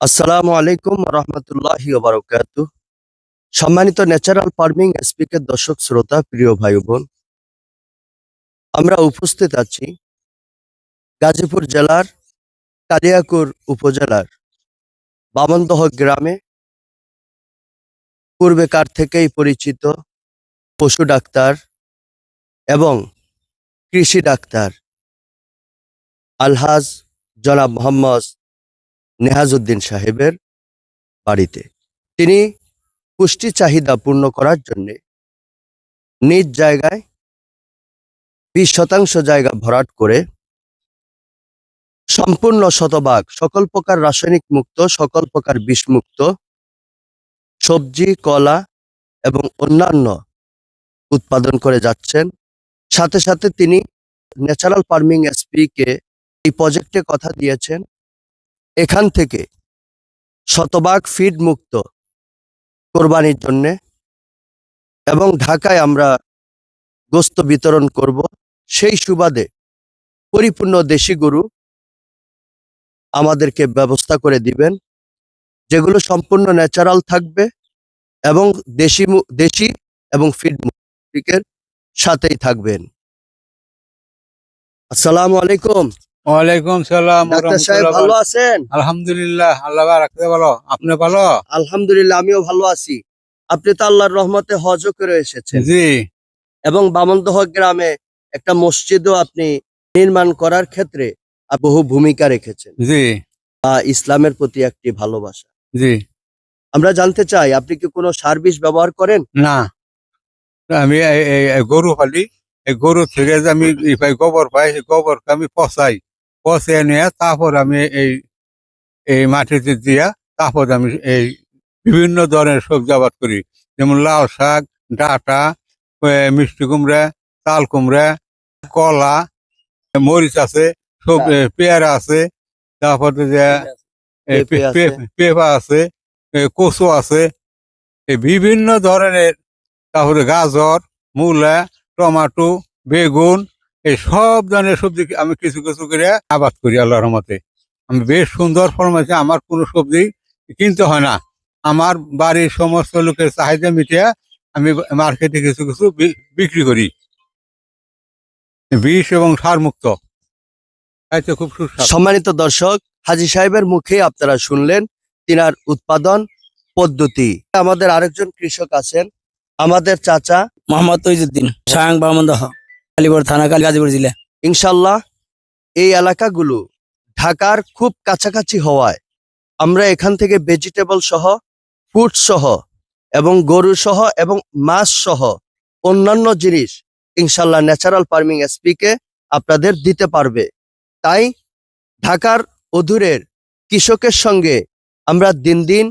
আসসালামু আলাইকুম রহমতুল্লাহ বারকাত সম্মানিত ন্যাচারাল ফার্মিং স্পিকের দর্শক, শ্রোতা, প্রিয় ভাই বোন, আমরা উপস্থিত আছি গাজীপুর জেলার কালিয়াকুর উপজেলার বামনদহ গ্রামে। পূর্বেকার থেকেই পরিচিত পশু ডাক্তার এবং কৃষি ডাক্তার আলহাজ জনাব মোহাম্মদ নেহাজউদ্দিন সাহেবের বাড়িতে। তিনি পুষ্টি চাহিদা পূর্ণ করার জন্য নিজ জায়গায় বিশ শতাংশ জায়গা ভরাট করে সম্পূর্ণ শতভাগ সকল প্রকার রাসায়নিক মুক্ত, সকল প্রকার বিষমুক্ত সবজি, কলা এবং অন্যান্য উৎপাদন করে যাচ্ছেন। সাথে সাথে তিনি ন্যাচারাল ফার্মিং এসপি কে এই প্রজেক্টে কথা দিয়েছেন। এখান থেকে শতভাগ ফিড মুক্ত কোরবানির জন্য এবং ঢাকায় আমরা গোস্ত বিতরণ করব। সেই সুবাদে পরিপূর্ণ দেশি গরু আমাদেরকে ব্যবস্থা করে দিবেন, যেগুলো সম্পূর্ণ ন্যাচারাল থাকবে এবং দেশি দেশি এবং ফিড মুক্তিকের সাথেই থাকবেন। আসসালামু আলাইকুম। ওয়ালাইকুম সালাম ডাক্তার সাহেব ভালো আছেন? আলহামদুলিল্লাহ আল্লাহ রাখতে ভালো? আপনি ভালো? আলহামদুলিল্লাহ আমিও ভালো আছি। আপনি তো আল্লাহর রহমতে হজও করে এসেছেন। জি। এবং বামনদহ গ্রামে একটা মসজিদও আপনি নির্মাণ করার ক্ষেত্রে বহু ভূমিকা রেখেছেন। জি। ইসলামের প্রতি একটি ভালোবাসা। জি। আমরা জানতে চাই আপনি কি কোনো সার্ভিস ব্যবহার করেন? না। আমি গরু পালি এই গরু থেকে যে আমি পাই গোবর পাই গোবরকে আমি পচাই। পচে নিয়ে তারপর আমি এই এই মাটিতে দিয়া তারপর আমি এই বিভিন্ন ধরনের সবজি আবাদ করি। যেমন লাউ শাক ডাটা মিষ্টি কুমড়া তাল কুমড়া কলা মরিচ আছে সব পেয়ারা আছে তারপরে যে পেঁপে আছে। পে- পেঁপা আছে। কচু আছে এই বিভিন্ন ধরনের তারপরে গাজর মূলা টমাটো বেগুন এই সব ধরনের সবজি আমি কিছু কিছু করে আবাদ করি আল্লাহর রহমতে। আমি বেশ সুন্দর ফলমাইছি আমার কোনো সবজি কিনতে হয় না। আমার বাড়ির সমস্ত লোকের চাহিদা মিটিয়ে আমি মার্কেটে কিছু কিছু বি- বিক্রি করি। বিষ এবং সার মুক্ত খাইতে খুব সুস্বাদু। সম্মানিত দর্শক হাজি সাহেবের মুখে আপনারা শুনলেন তিনার উৎপাদন পদ্ধতি। আমাদের আরেকজন কৃষক আছেন আমাদের চাচা মোহাম্মদ তৈজুদ্দিন সায়াং বামন্দহ। কালীপুর থানা কালী গাজীপুর জেলা। ইনশাল্লাহ এই এলাকাগুলো ঢাকার খুব কাছাকাছি হওয়ায় আমরা এখান থেকে ভেজিটেবল সহ ফুড সহ এবং গরু সহ এবং মাছ সহ অন্যান্য জিনিস ইনশাল্লাহ ন্যাচারাল ফার্মিং এসপিকে আপনাদের দিতে পারবে। তাই ঢাকার অদূরের কৃষকের সঙ্গে আমরা দিন দিন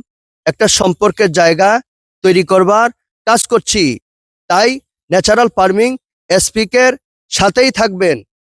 একটা সম্পর্কের জায়গা তৈরি করবার কাজ করছি। তাই ন্যাচারাল ফার্মিং এসপিকের সাথেই থাকবেন।